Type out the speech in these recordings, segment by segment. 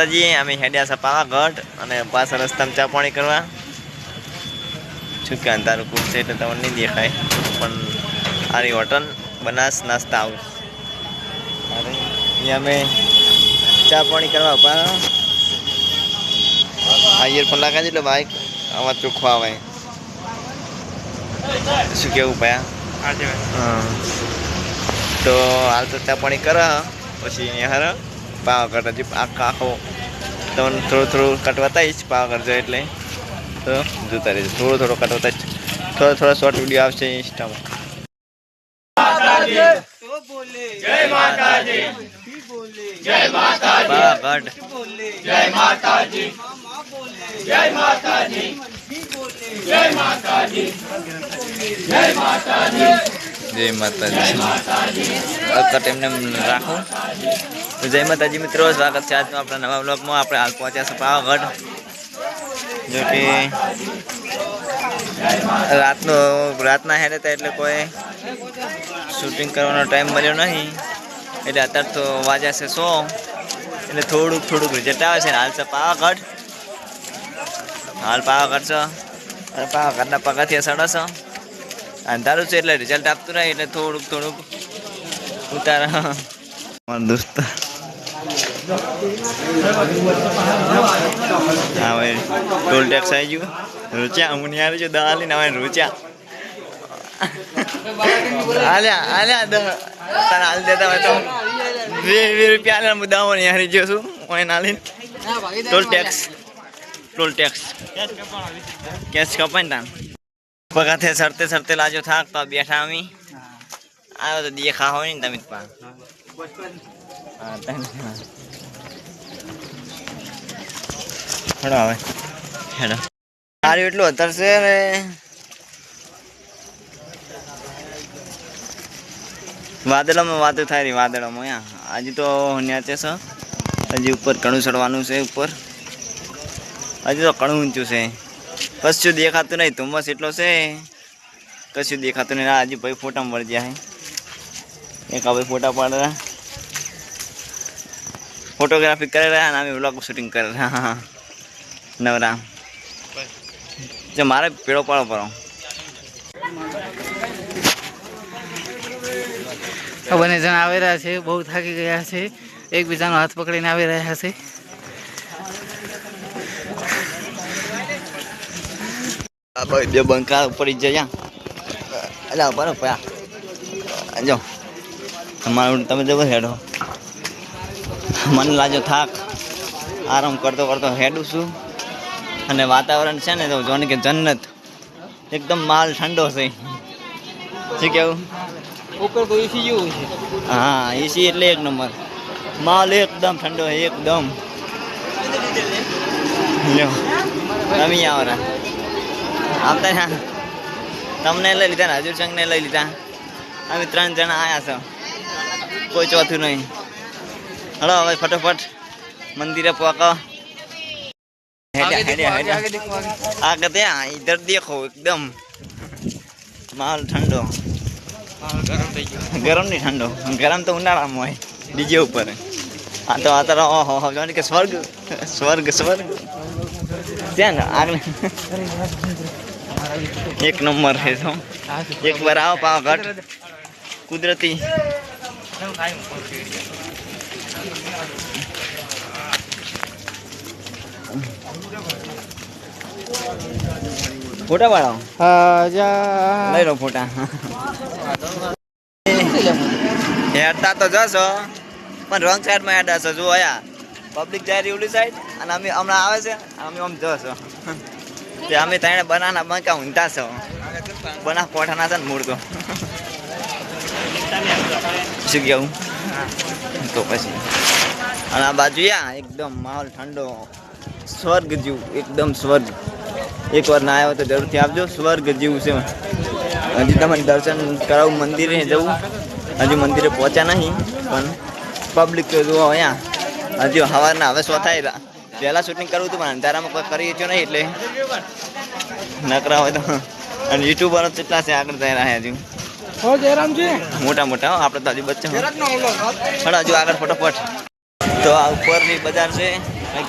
માતાજી અમે હેડ્યા છે પાવાગઢ અને પાછા રસ્તામાં ચા પાણી કરવા. શું કે અંધારું ખૂબ છે એટલે તમને નહીં દેખાય પણ આરી હોટલ બનાસ નાસ્તા હાઉસ અહીંયા અમે ચા પાણી કરવા ઊભા આ ઇયરફોન લાગે છે એટલે બાઇક આમાં ચોખ્ખો આવે. શું કેવું ભયા હા. તો હાલ તો ચા પાણી કરે પછી અહીંયા હાર પાવાગઢ હજી આખો આખો તમને થોડું થોડું કટવાતા જ પાવા કરજો એટલે. તો જોતા રહેજો. થોડો થોડો કટવાતા જ. થોડો થોડો શોર્ટ વીડિયો આવશે ઇન્સ્ટામાં. જય માતાજી. અકટ એમને રાખું. જય માતાજી મિત્રો, સ્વાગત છે આજનો આપણા નવા બ્લોગમાં આપણે હાલ પહોંચ્યા છે પાવાગઢ. જો કે રાતનો, રાતના હેડે હતા એટલે કોઈ શૂટિંગ કરવાનો ટાઈમ મળ્યો નહીં. એટલે અત્યારે તો વાગ્યા છે સો. એટલે થોડુંક થોડુંક રિઝલ્ટ આવે છે હાલ છે પાવાગઢ. હાલ પાવાગઢ છે. અને પાવાગઢના પગથિયા સડસ અંધારું છે એટલે રિઝલ્ટ આપતું નહીં, એટલે થોડુંક થોડુંક ઉતાર. દોસ્ત. હા ભાઈ ટોલ ટેક્સ આવી ગયું. રૂચ્યા નહીં આવી છું, દવા લઈને આવે રૂચ્યા આલ્યા આલ્યા દ તને હાલ દેતા હોય તો. વીસ રૂપિયા આલ્યા હું દવા નહીં હારી ગયો છું. હું ના લઈને. Toll tax toll tax cash કપાય ને તાન. પગાથે સરતે સરતે લાજો થાક, તો બેઠા અમે. આવ્યો તો દેખા હોય ને તમે પા. હેડો. સારું એટલું અત્યારે છે ને. વાદળામાં વાતો થાય રહી, વાદળામાં અહીંયા હજી તો ન્યાચે છે હજી ઉપર ઘણું ચડવાનું છે ઉપર. હજી તો ઘણું ઊંચું છે. કશું દેખાતું નહીં, ધુમ્મસ એટલો છે. કશું દેખાતું નહીં. હજી ભાઈ ફોટામાં વળી જાય એક ભાઈ ફોટા પાડે રહ્યા. ફોટોગ્રાફી કરે રહ્યા અને અમે વ્લોગ શૂટિંગ કરે રહ્યા. નવરા. જો મારે પેડો પાડો. પડો બંને જણ આવી રહ્યા છે બહુ થાકી ગયા છે. એકબીજાનો હાથ પકડીને આવી રહ્યા છે. બે બંકા પડી જયા અલા બરો પયા જો. તમારું તમે જબર હેડો. મને લાજો થાક. આરામ કરતો કરતો હેડું છું. અને વાતાવરણ છે ને તો જોને કે જન્નત. એકદમ માલ ઠંડો છે. શું કેવું? ઉપર કોઈ એસી જેવું છે. હા એસી એટલે એક નંબર. માલ એકદમ ઠંડો છે એકદમ. લ્યો તમે આવરા આવતા ને તમને લઈ લીધા ને સંઘને લઈ લીધા. અમે ત્રણ જણા આવ્યા છો. કોઈ ચોથું નહીં. હલો હવે ફટોફટ મંદિરે પહોંચો. आगे ત્યાં इधर देखो एकदम માલ ઠંડો ગરમ નહીં ઠંડો ગરમ તો ઉનાળામાં હોય ડીજે ઉપર આ તો આ તો ઓહો હો જાણે કે સ્વર્ગ સ્વર્ગ સ્વર્ગ ત્યાં ને આગળ એક નંબર છે તો એક વાર આવો પાવાગઢ કુદરતી ફોટા પાડો. હા લઈ લો ફોટા. હેડતા તો જશો પણ રોંગ સાઈડમાં હેડા છો જો આયા પબ્લિક જાય રહી ઓલી સાઈડ અને અમે હમણાં આવે છે અમે આમ જશો. તે અમે ત્રણે બનાના બંકા ઊંધા છો. બના કોઠાના છે ને મૂળ તો શું કેવું? તો પછી. અને આ બાજુ એકદમ માહોલ ઠંડો. સ્વર્ગ જેવું એકદમ સ્વર્ગ. એકવાર ના આવ્યો તો જરૂરથી આવજો સ્વર્ગ જેવું છે હજી તમને દર્શન કરાવું મંદિરે જવું. હજુ મંદિરે પહોંચ્યા નહીં પણ પબ્લિક તો જુઓ અહીંયા. હજી સવારના હવે સો થાય. પહેલાં શૂટિંગ કરવું હતું પણ અંધારામાં કોઈ કરી શક્યો નહીં એટલે નકરા હોય તો. અને યુટ્યુબરો કેટલા છે આગળ જઈ રહ્યા હજુ. મોટા મોટા હો, આપણે તો હજુ બચ્ચા. હજુ આગળ ફટોફટ. તો આ ઉપરની બજાર છે. હા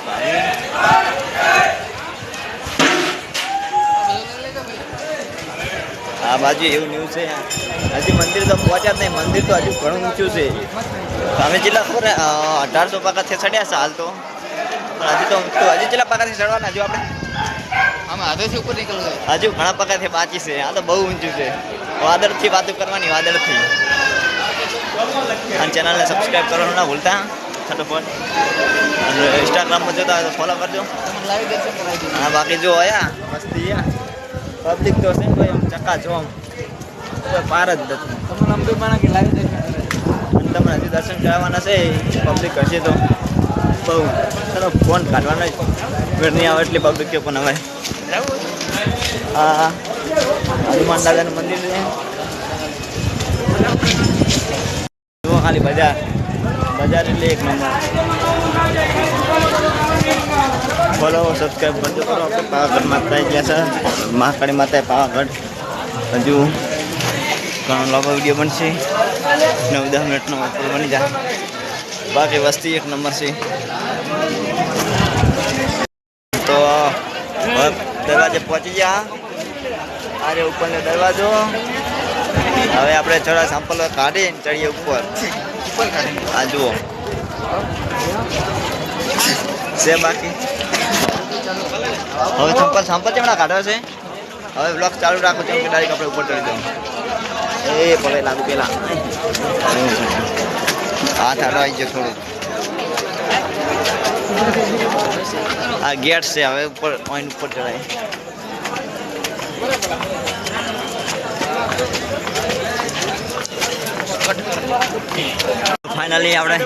આ બાજુ એવું ન્યૂઝ છે. હજી મંદિર તો પહોંચ્યા નહીં. મંદિર તો હજુ ઘણું ઊંચું છે. અમે જેટલા ખબર અઢારસો પાકાથી ચડ્યા છે હાલ તો. પણ હજી તો હજી જેટલા પાકાથી ચડવાના હજુ આપણે. હજુ ઘણા પગારથી બાકી છે. આ તો બહુ ઊંચું છે. વાદળથી વાતો કરવાની વાદળથી. અને ચેનલને સબસ્ક્રાઈબ કરવાનું ના ભૂલતા. ફટાફટ અને ઇન્સ્ટાગ્રામમાં જોતા હોય તો ફોલો કરજો. હા, બાકી જો આયા, મસ્તી પબ્લિક તો છે ભાઈ આમ ચક્કા જો આમ પાર જ નથી. તમને આમ કોઈ કે લાવી દે તમને હજી દર્શન કરાવવાના છે પબ્લિક હશે તો. બહુ ચલો ફોન કાઢવાનો જ ભીડ નહીં આવે એટલી પબ્લિક કે પણ અમે હા હનુમાન દાદાનું મંદિર છે. ખાલી બજાર બજાર એટલે એક નંબર. બોલો સબસ્ક્રાઈબ કરજો કરો. આપણે પાવાગઢ માતા ગયા છે. મહાકાળી માતાએ પાવાગઢ. હજુ ઘણો લાંબો વીડિયો બનશે. નવ દસ મિનિટનો બની જાય બાકી વસ્તી એક નંબર છે. તો દરવાજે પહોંચી ગયા. અરે ઉપરનો દરવાજો. હવે આપણે થોડા સાંપલ કાઢીને ચડીએ ઉપર. આ જુઓ. છે બાકી? હવે સંપલ સંપલ ચમડા કાઢો છે? હવે બ્લોક ચાલુ રાખો છો કે ડાયરેક્ટ આપણે ઉપર ચડી જાઉં એ પડે લાગુ પેલા. હાથ આડો આવી ગયો થોડું આ ગેટ છે, હવે ઉપર ઓઈન ઉપર ચડાય. ફાઇનલી આપણે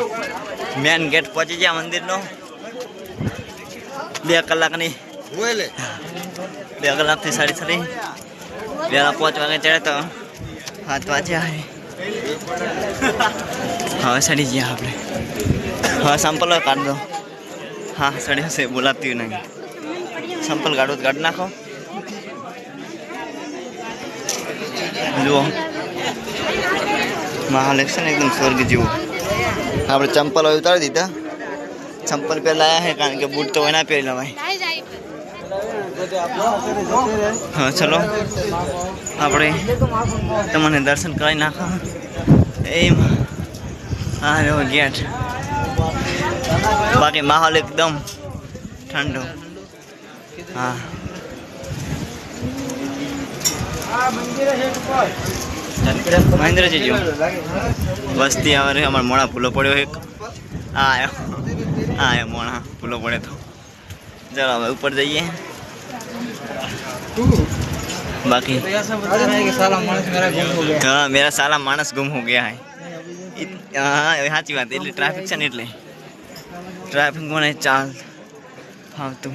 મેન ગેટ પહોંચી ગયા મંદિરનો. બે કલાકની. બે કલાકથી સાડી સાડી. વહેલા પાંચ વાગે ચડે તો હાથ વાંચ્યા હવે સડી ગયા આપણે. હા સંપલ કાઢ દો. હા સડી હશે બોલાતી નહીં. સંપલ કાઢો કાઢી નાખો. જુઓ. મહાલ છે ને એકદમ સ્વર્ગ જેવું. આપણે ચંપલ હવે ઉતારી દીધા. ચંપલ પહેલા આવ્યા છે કારણ કે બૂટ તો ના પહેરી લવાય હા ચલો. આપણે તમને દર્શન કરાવી નાખો. એમ. હા રહ્યો ગેટ. બાકી માહોલ એકદમ ઠંડો. હા. મહેન્દ્રજી જો વસ્તી આવે છે અમારા મોણા ફૂલો પડ્યો એક આ આવ્યો આ આવ્યો મોણા ફૂલો પડે તો ચાલો હવે ઉપર જઈએ बाकी अरे नहीं कि साला मानस मेरा गुम हो गया हाँ मेरा साला मानस गुम हो गया है इत- हाँ એ સાચી વાત એટલે ટ્રાફિક છે ને એટલે ટ્રાફિક મને ચાલ હા તું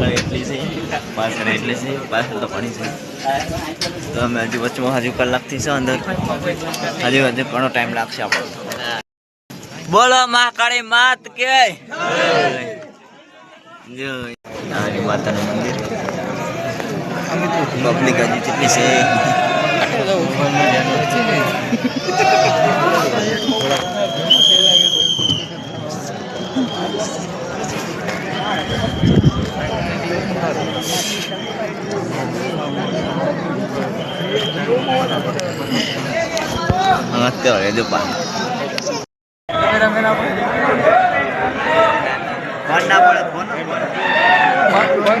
આગળ એટલી છે પાછળ એટલી છે પાછળ તો ઘણી છે. તો અમે હજુ વચમાં હજુ કલાકથી છે અંદર. હજુ હજુ ઘણો ટાઈમ લાગશે આપણો. બોલો મહાકાળી માત કે? નાની માતાનું મંદિર. પબ્લિક છે. Ngerti lah ya Jepang. Mana boleh, mana boleh. Mana boleh.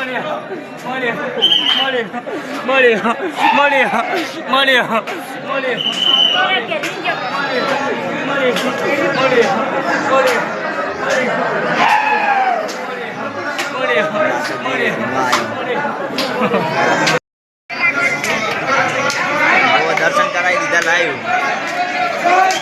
Maria, Maria, Maria, Maria, Maria, Maria, Maria. આવો દર્શન કરાવી દીધા લાઈવ લાઈવ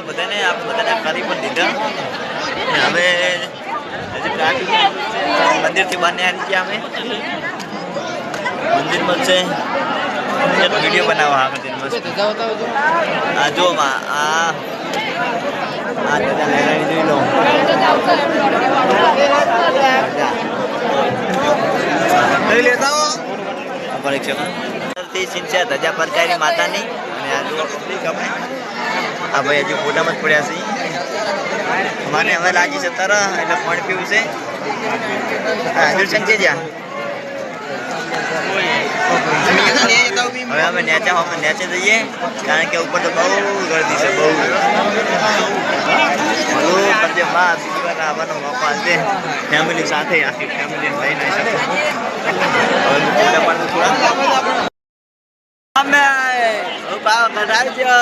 દીધા બધાને આપણે બધાને કરી પણ લીધા હવે હજી traffic મંદિરથી બહાર આવી ગયા અમે. મંદિરમાં છે. વીડિયો બનાવવા આ જો માં આ આ જોઈ લેતા હો. આ પરીક્ષા થી સિંચા ધજા પરકારી માતાની. અને આ જો આ ભાઈ હજુ ફોટામાં જ પડ્યા છે. મને હવે લાગી છે તર, એટલે પાણી પીવું છે. હા, દર્શન છે જ્યાં હવે અમે નેચા, અમે નેચે જઈએ, કારણ કે ઉપર તો બહુ ગરદી છે, બહુ. કરજે બા બીજી વાર ફેમિલી સાથે, આખી ફેમિલી લઈ નહીં શકું. થોડા અમે કઢાવજો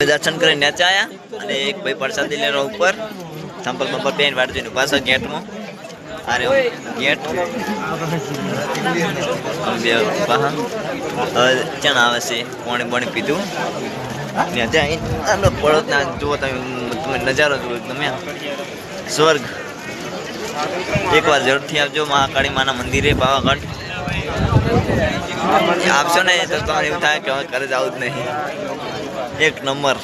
દર્શન કરીને નેચા આયા અને એક ભાઈ પ્રસાદી લેરો ઉપર. સંપલ બંપલ પેન વાળજો પાછા ગેટમાં. અરે ગેટ ચાણ આવે છે પાણી પાણી પીધું. ને ત્યાં આનો પડોત ના જુઓ તમે તમે નજારો જુઓ તમે સ્વર્ગ. એકવાર જરૂરથી આવજો મહાકાળી માના મંદિરે, પાવાગઢ. આપશો ને તો તમને એવું થાય કે હવે ઘરે જવું જ નહીં. એક નંબર.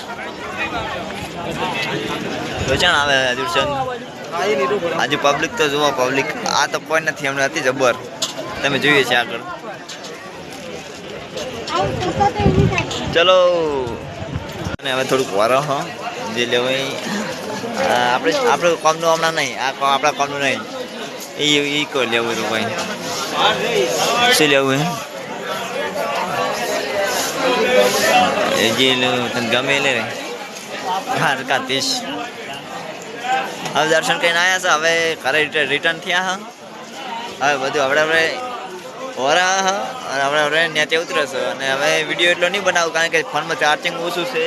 વેચાણ આવે દર્શન આજે પબ્લિક તો જુઓ પબ્લિક આ તો કોઈ નથી એમને હતી જબર. તમે જોઈએ છે આગળ. ચલો. અને હવે થોડુંક વરહ જે લેવાય આપણે આપણે કોમનું હમણાં નહીં. આ આપણા કોમનું નહીં. એ એ કોઈ લેવું હતું ભાઈ શું લેવું હે એ જે લેવું તને ગમે લે રે. હવે દર્શન કરીને આવ્યા છે, હવે ઘરે રિટર્ન થયા હા. હવે બધું આપણે આપણે ઓરા હા, અને આપણે આપણે ત્યાંથી ઉતરશે અને હવે વીડિયો એટલો નહીં બનાવું, કારણ કે ફોનમાં ચાર્જિંગ ઓછું છે.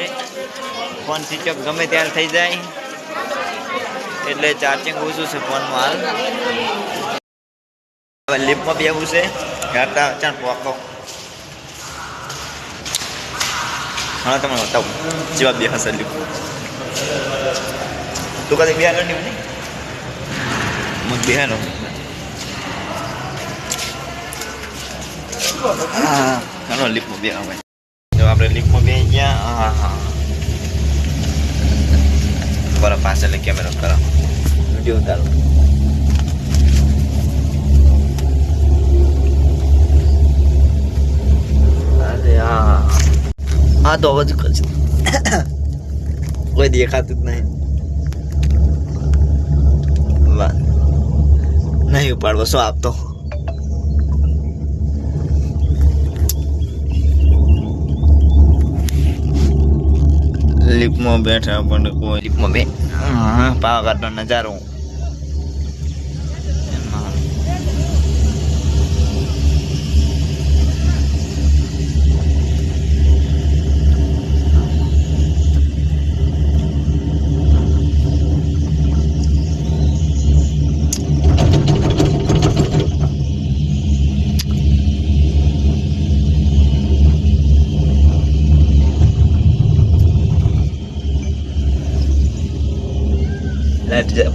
ફોન સ્વિચ ઓફ ગમે ત્યારે થઈ જાય. એટલે ચાર્જિંગ ઓછું છે ફોનમાં હાલ. લિફ્ટમાં બેવું છે. ચાલ પોકો હા તમને બતાવું જવાબ બે હશે લિફ્ટ તું કદી બિહાર નહીં મને મગ બિહાર હા ચાલો લિફ્ટમાં બે આવે જો આપણે લિફ્ટમાં બે ગયા હા હા બરાબર પાસે લઈ કેમેરો કરો વીડિયો ઉતારો અરે હા હા તો અવાજ કરજો કોઈ દેખાતું જ નહીં. નહીં ઉપાડવો, શું આપતો? લિફ્ટમાં બેઠા પણ કોઈ લિફ્ટમાં બે હા, પાવાગઢનો નજારો.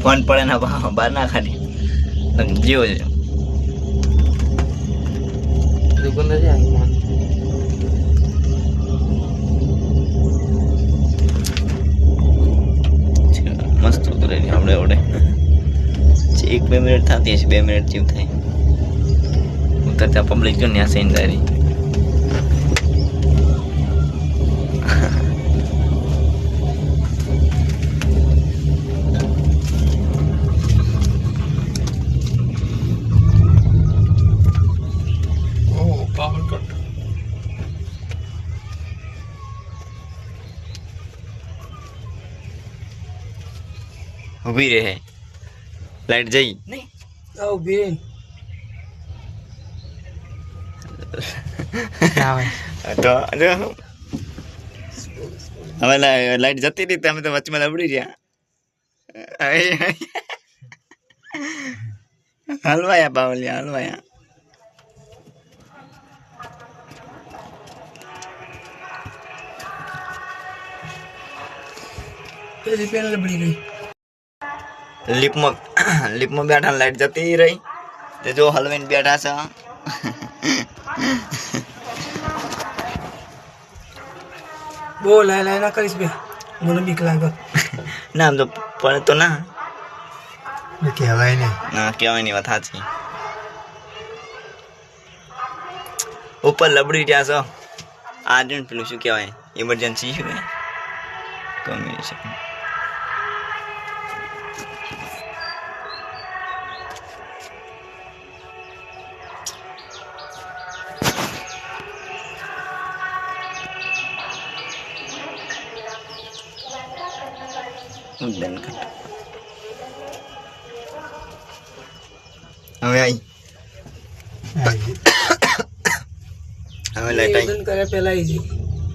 ફોન પડે ના બહાર ના ખાલી. જીવો છે. મસ્ત ઉતરેલી આપણે આવડે એક બે મિનિટ થતી હશે બે મિનિટ જેવું થાય. ઉતરતા પબ્લિક જો ત્યાં સૈન ઊભી રહે. લાઈટ જઈ. તો હવે લાઈટ જતી રહી તમે તો વચમાં લબડી રહ્યા હલવાયા બાવલિયા હલવાયા. લીપમાં લીપમાં બેઠા લાઈટ જતી રહી. તે જો હલવાઈને બેઠા છે. બહુ લાય લાય ના કરીશ બે. મને બીક લાગે. ના આમ તો પણ તો ના. કહેવાય નહીં ના કહેવાય વાત સાચી. ઉપર લબડી રહ્યા છો. આ જ ને પેલું શું કહેવાય? ઇમરજન્સી શું કહેવાય? કોમ્યુનિકેશન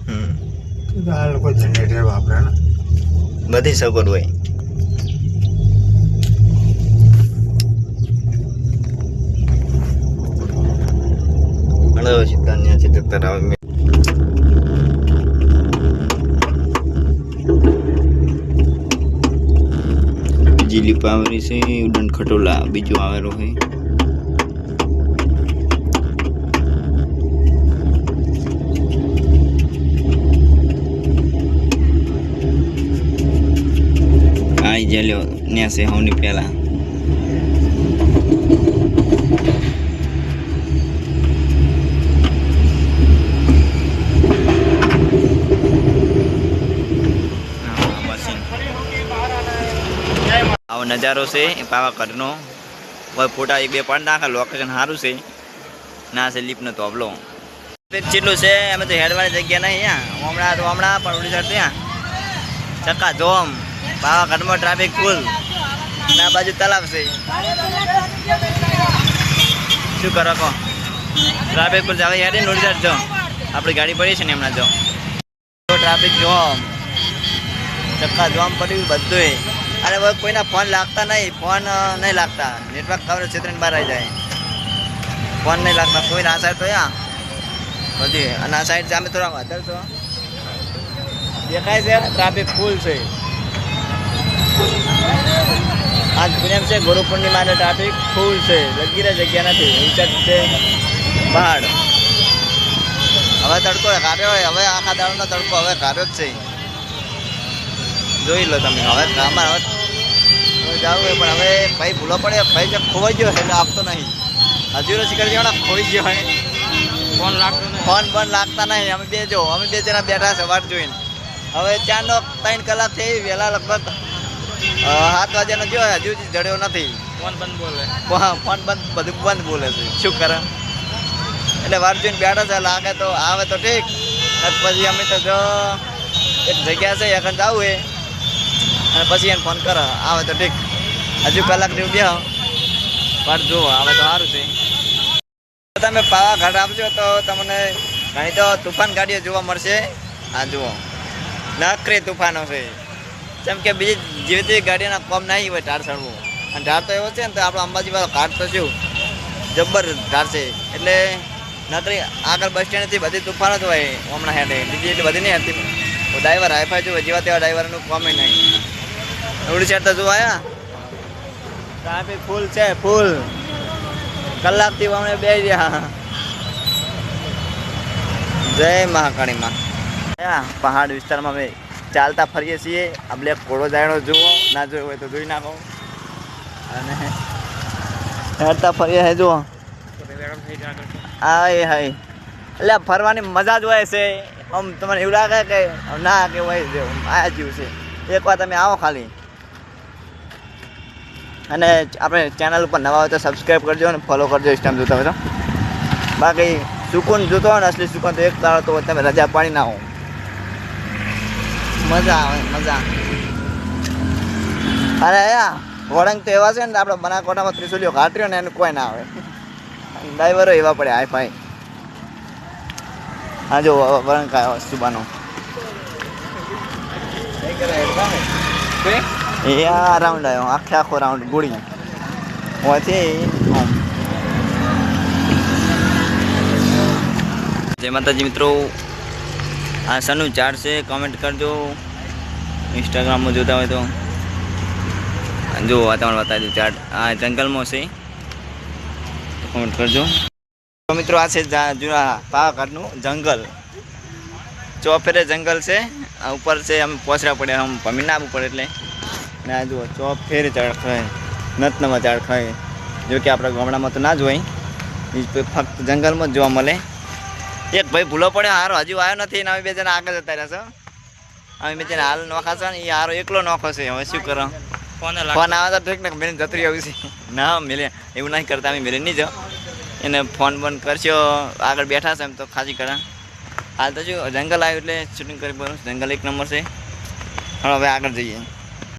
હમ. આ લોકો જનરેટર વાપરે ને. બધી સગવડ હોય. હળવો છે કન્યા છે. તર આવે લીપ આવેલી છે ઉડન ખટોલા બીજું આવેલું છે. જલ્યો ન્યા છે હવની પેલા આવો નજારો છે પાવાગઢનો. કોઈ ફોટા એક બે પણ નાખે લોકેશન સારું છે. ના છે લીપનો તોબલો જેટલું છે, એમાં તો હેડવાની જગ્યા નહીં અહીંયા હમણાં તો હમણાં, પણ ઉડી ત્યાં. ચક્કા જોમ પાવાગઢમાં ટ્રાફિક ફૂલ અને આ બાજુ તલાવ છે. શું કરો કહો ટ્રાફિક ફૂલ જાવ યાર નોડી જો. આપણી ગાડી પડી છે ને હમણાં જો. ટ્રાફિક જોમ ચક્કા જોમ પડ્યું બધું અને હવે કોઈના ફોન લાગતા નહીં. ફોન નહીં લાગતા. નેટવર્ક કવરેજ ક્ષેત્રની બહાર આવી જાય. ફોન નહીં લાગતા. કોઈ આ સાઈડ તો યા. બધી. અને આ સાઈડ સામે થોડા વધારે છો. દેખાય છે ટ્રાફિક ફૂલ છે. આજ પ્રેમ છે ગુરુ પૂર્ણિમાનો ટ્રાફિક ફૂલ છે લગી રહે જગ્યા નથી ઊંચા છે પહાડ. હવે તડકો કાઢ્યો હોય હવે આખા દાળનો તડકો હવે કાઢ્યો જ છે. જોઈ લો તમે હવે અમારે હવે જવું હોય પણ હવે ભાઈ ભૂલો પડે ભાઈ જે ખોવાઈ ગયો એટલે આપતો નહીં. હજુ રસી કરી જવાના ખોઈ ગયો હોય. ફોન લાગતો ફોન પણ લાગતા નહીં અમે બે જો અમે બે જણા બેઠા છે વાટ જોઈને. હવે ત્યાંનો ત્રણ કલાક થઈ વહેલા લગભગ સાત વાગ્યાનો જો હજુ જ જડ્યો નથી. ફોન બંધ બોલે. ફોન બંધ બધું બંધ બોલે છે. શું કરે? એટલે વાર જોઈને બેઠા છે લાગે તો આવે તો ઠીક. પછી અમે તો જો એક જગ્યા છે એકન જવું એ અને પછી એને ફોન કરો આવે તો ઠીક. હજુ કલાક જેવું બે પણ જુઓ આવે તો સારું છે. તમે પાવાગઢ આપજો તો તમને ઘણી તો તુફાન ગાડીઓ જોવા મળશે. આ જુઓ. નકરી તુફાનો છે. જેમ કે બીજી જેવી તેવી ગાડીઓના કોમ નહીં હોય ઢાળ ચડવું અને ઢાળ તો એવો છે ને તો આપણો અંબાજી વાળો ઘાટ તો શું? જબ્બર ઢાળ છે. એટલે નકરી આગળ બસ સ્ટેન્ડથી બધી તુફાન જ હોય હમણાં હેડે બીજી એટલી બધી નહીં હતી. ડ્રાઈવર હાઈફાઈ જોવે જેવા તેવા ડ્રાઈવરનું કોમે નહીં. ઉડી ચડતા જોવા આવ્યા ટ્રાફિક ફૂલ છે ફૂલ કલાકથી અમે બે રહ્યા. જય મહાકાળી માં. પહાડ વિસ્તારમાં અમે ચાલતા ફરીએ છીએ. આ બ્લેક ઘોડો જાયણો જુઓ. ના જોયો હોય તો જોઈ નાખો. અને હેરતા ફરીએ હે જુઓ. હાય હાય. એટલે આ ફરવાની મજા જ હોય છે. આમ તમને એવું લાગે કે ના કે હોય છે. આ જીવ છે. એકવાર તમે આવો ખાલી. અને આપણે ચેનલ ઉપર નવા હોય તો સબસ્ક્રાઈબ કરજો અને ફોલો કરજો ઇન્સ્ટામ જોતા હોય તો. બાકી સુકૂન જોતો હોય ને, અસલી સુકૂન તો એક તારો તો તમે રજા પાડી ના હો મજા આવે, મજા અરે યા વળંગ તો એવા છે ને આપણે બનાકોટામાં ત્રિશુલીઓ ઘાટ્યો ને એનું કોઈ ના આવે. ડ્રાઈવરો એવા પડે, હાય ફાઈ. હા જો વળંગ આવ્યો સુબાનો એ આ રાઉન્ડ આવ્યો, આખે આખો રાઉન્ડ ગોળી. હોવાથી જય માતાજી મિત્રો. આ સનું ચાર્ટ છે કમેન્ટ કરજો. ઇન્સ્ટાગ્રામમાં જોતા હોય તો. જો વાતાવરણ બતાવી દઉં. ચાર્ટ આ જંગલમાં છે. કમેન્ટ કરજો. મિત્રો, આ છે જૂના પાવાગઢનું જંગલ. ચોફેરે જંગલ છે, આ ઉપર છે, અમે પોસરા પડે આમ ભમીને આવવું પડે એટલે. ને આ જુઓ ચોફેરે ઝાડ ખાય નતનમાં ઝાડ ખાય જો કે આપણા ગામડામાં તો ના જ હોય. ફક્ત જંગલમાં જ જોવા મળે. એક ભાઈ ભૂલો પડ્યો હારો હજુ આવ્યો નથી ને અમે બે જણા આગળ જતા રહેશે અમે બે જણા હાલ નોખા છે ને એ હારો એકલો નોખો છે હવે શું કરો? ફોન આવે તો ઠીક ને મેં જતું રહ્યું છે. ના મિલે એવું નહીં કરતા અમે મિલે નહીં જાઓ. એને ફોન બંધ કરશો આગળ બેઠા છે એમ તો ખાસી કરા. હાલ તો શું જંગલ આવ્યું એટલે શૂટિંગ કરી બોલું જંગલ એક નંબર છે. હવે આગળ જઈએ.